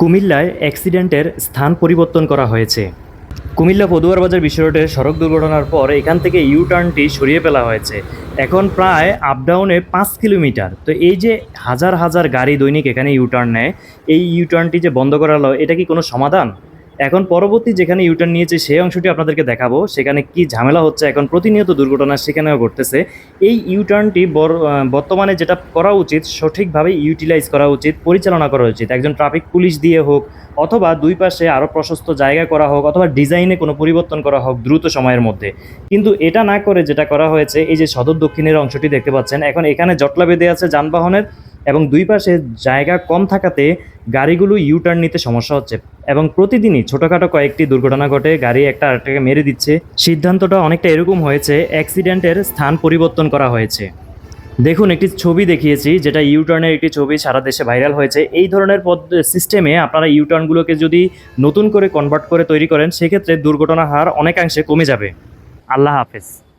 কুমিল্লায় অ্যাক্সিডেন্টের স্থান পরিবর্তন করা হয়েছে। কুমিল্লা পদুয়ার বাজার রোডের সড়ক দুর্ঘটনার পর এখান থেকে ইউটার্নটি সরিয়ে ফেলা হয়েছে। এখন প্রায় আপডাউনে পাঁচ কিলোমিটার। তো এই যে হাজার হাজার গাড়ি দৈনিক এখানে ইউ টার্ন নেয়, এই ইউটার্নটি যে বন্ধ করা হলো এটা কি কোনো সমাধান? এখন পরবর্তী যেখানে ইউটার্ন নিয়েছে সেই অংশটি আপনাদেরকে দেখাবো। সেখানে কি ঝামেলা হচ্ছে, এখন প্রতিনিয়ত দুর্ঘটনা সেখানেও ঘটতেছে। এই ইউটার্নটি বর্তমানে যেটা করা উচিত সঠিকভাবে ইউটিলাইজ করা উচিত, পরিচালনা করা উচিত। একজন ট্রাফিক পুলিশ দিয়ে হোক, অথবা দুই পাশে আরও প্রশস্ত জায়গা করা হোক, অথবা ডিজাইনে কোনো পরিবর্তন করা হোক দ্রুত সময়ের মধ্যে। কিন্তু এটা না করে যেটা করা হয়েছে, এই যে সদর দক্ষিণের অংশটি দেখতে পাচ্ছেন, এখন এখানে জটলা বেঁধে আছে যানবাহনের এবং দুই পাশে জায়গা কম থাকাতে গাড়িগুলো ইউটার্ন নিতে সমস্যা হচ্ছে। এবং প্রতিদিনই ছোটোখাটো কয়েকটি দুর্ঘটনা ঘটে, গাড়ি একটা আরেকটাকে মেরে দিচ্ছে। সিদ্ধান্তটা অনেকটা এরকম হয়েছে অ্যাক্সিডেন্টের স্থান পরিবর্তন করা হয়েছে। দেখুন, একটি ছবি দেখিয়েছি, যেটা ইউটার্নের একটি ছবি সারা দেশে ভাইরাল হয়েছে। এই ধরনের পদ সিস্টেমে আপনারা ইউটার্নগুলোকে যদি নতুন করে কনভার্ট করে তৈরি করেন, সেক্ষেত্রে দুর্ঘটনার হার অনেকাংশে কমে যাবে। আল্লাহ হাফেজ।